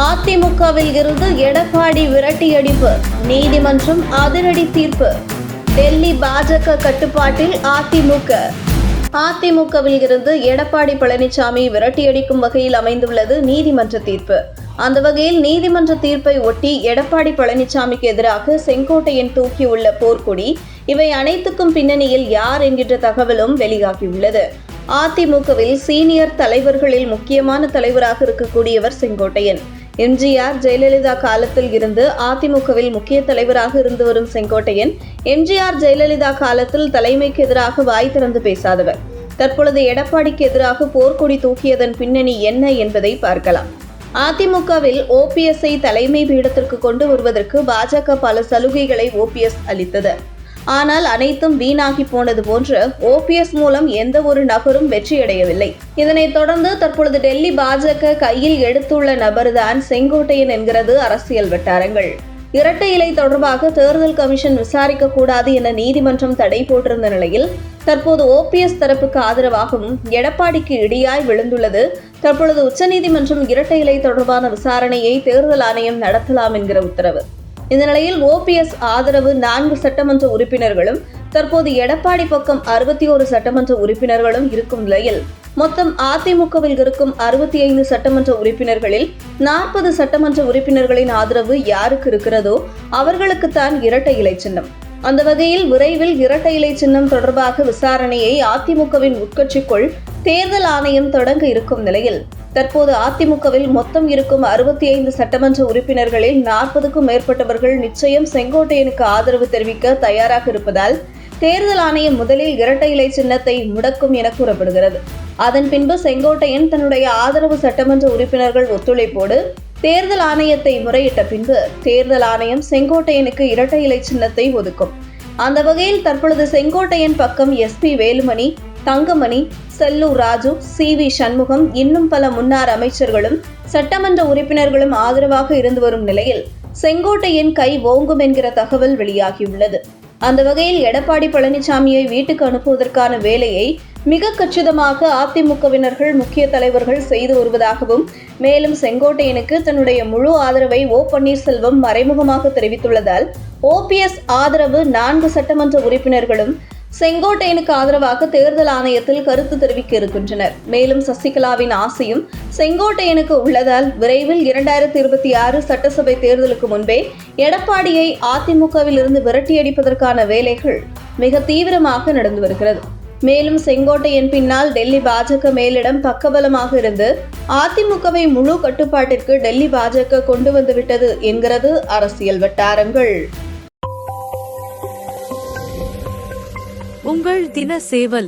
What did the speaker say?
அதிமுகவில் இருந்து எடப்பாடி விரட்டியடிப்பு நீதிமன்றம் அதிரடி தீர்ப்பு. டெல்லி பாஜக கட்டுப்பாட்டில் அதிமுக. அதிமுகவில் இருந்து எடப்பாடி பழனிசாமி விரட்டியடிக்கும் வகையில் அமைந்துள்ளது நீதிமன்ற தீர்ப்பு. அந்த வகையில் நீதிமன்ற தீர்ப்பை ஒட்டி எடப்பாடி பழனிசாமிக்கு எதிராக செங்கோட்டையன் தூக்கியுள்ள போர்க்கொடி இவை அனைத்துக்கும் பின்னணியில் யார் என்கின்ற தகவலும் வெளியாகியுள்ளது. அதிமுகவில் சீனியர் தலைவர்களில் முக்கியமான தலைவராக இருக்கக்கூடியவர் செங்கோட்டையன். எம்ஜிஆர் ஜெயலலிதா காலத்தில் இருந்து அதிமுகவில் முக்கிய தலைவராக இருந்து வரும் செங்கோட்டையன் எம்ஜிஆர் ஜெயலலிதா காலத்தில் தலைமைக்கு எதிராக வாய் திறந்து பேசாதவர். தற்பொழுது எடப்பாடிக்கு எதிராக போர்க்கொடி தூக்கியதன் பின்னணி என்ன என்பதை பார்க்கலாம். அதிமுகவில் ஓபிஎஸ்ஐ தலைமை பீடத்திற்கு கொண்டு வருவதற்கு பாஜக பல சலுகைகளை ஓபிஎஸ் அளித்தது. ஆனால் அனைத்தும் வீணாகி போனது போன்று ஓபிஎஸ் மூலம் எந்த ஒரு நபரும் வெற்றியடையவில்லை. இதனைத் தொடர்ந்து தற்பொழுது டெல்லி பாஜக கையில் எடுத்துள்ள நபர்தான் செங்கோட்டையன் என்கிறது அரசியல் வட்டாரங்கள். இரட்டை இலை தொடர்பாக தேர்தல் கமிஷன் விசாரிக்க கூடாது என நீதிமன்றம் தடை போட்டிருந்த நிலையில் தற்போது ஓபிஎஸ் தரப்புக்கு ஆதரவாகவும் எடப்பாடிக்கு இடியாய் விழுந்துள்ளது. தற்பொழுது உச்சநீதிமன்றம் இரட்டை இலை தொடர்பான விசாரணையை தேர்தல் ஆணையம் நடத்தலாம் என்கிற உத்தரவு. இந்த நிலையில் ஓபிஎஸ் ஆதரவு நான்கு சட்டமன்ற உறுப்பினர்களும் தற்போது எடப்பாடி பக்கம் அறுபத்தி ஒரு சட்டமன்ற உறுப்பினர்களும் இருக்கும் நிலையில் மொத்தம் அதிமுகவில் இருக்கும் அறுபத்தி ஐந்து சட்டமன்ற உறுப்பினர்களில் நாற்பது சட்டமன்ற உறுப்பினர்களின் ஆதரவு யாருக்கு இருக்கிறதோ அவர்களுக்குத்தான் இரட்டை இலை சின்னம். அந்த வகையில் விரைவில் இரட்டை இலை சின்னம் தொடர்பாக விசாரணையை அதிமுகவின் உட்கட்சிக்குள் தேர்தல் ஆணையம் தொடங்க இருக்கும் நிலையில் தற்போது அதிமுகவில் மொத்தம் இருக்கும் அறுபத்தி ஐந்து சட்டமன்ற உறுப்பினர்களில் நாற்பதுக்கும் மேற்பட்டவர்கள் நிச்சயம் செங்கோட்டையனுக்கு ஆதரவு தெரிவிக்க தயாராக இருப்பதால் தேர்தல் ஆணையம் முதலில் இரட்டை இலை சின்னத்தை முடக்கும் என கூறப்படுகிறது. அதன் பின்பு செங்கோட்டையன் தன்னுடைய ஆதரவு சட்டமன்ற உறுப்பினர்கள் ஒத்துழைப்போடு தேர்தல் ஆணையத்தை முறையிட்ட பின்பு தேர்தல் ஆணையம் செங்கோட்டையனுக்கு இரட்டை இலை சின்னத்தை ஒதுக்கும். அந்த வகையில் தற்பொழுது செங்கோட்டையன் பக்கம் SP Velumani Thangamani Sellur Raju C. V. Shanmugam இன்னும் பல முன்னாள் அமைச்சர்களும் சட்டமன்ற உறுப்பினர்களும் ஆதரவாக இருந்து வரும் நிலையில் செங்கோட்டையின் கை ஓங்கும் என்கிற தகவல் வெளியாகியுள்ளது. அந்த வகையில் எடப்பாடி பழனிசாமியை வீட்டுக்கு அனுப்புவதற்கான வேலையை மிக கச்சிதமாக அதிமுகவினர்கள் முக்கிய தலைவர்கள் செய்து வருவதாகவும் மேலும் செங்கோட்டையனுக்கு தன்னுடைய முழு ஆதரவை ஓ. பன்னீர்செல்வம் மறைமுகமாக தெரிவித்துள்ளதால் ஓபிஎஸ் ஆதரவு நான்கு சட்டமன்ற உறுப்பினர்களும் செங்கோட்டையனுக்கு ஆதரவாக தேர்தல் ஆணையத்தில் கருத்து தெரிவிக்க இருக்கின்றனர். மேலும் சசிகலாவின் ஆசையும் செங்கோட்டையனுக்கு உள்ளதால் விரைவில் இரண்டாயிரத்தி இருபத்தி ஆறு சட்டசபை தேர்தலுக்கு முன்பே எடப்பாடியை அதிமுகவில் இருந்து விரட்டியடிப்பதற்கான வேலைகள் மிக தீவிரமாக நடந்து வருகிறது. மேலும் செங்கோட்டையன் பின்னால் டெல்லி பாஜக மேலிடம் பக்கபலமாக இருந்து அதிமுகவை முழு கட்டுப்பாட்டிற்கு டெல்லி பாஜக கொண்டு வந்துவிட்டது என்கிறது அரசியல் வட்டாரங்கள். உங்கள் தின சேவல்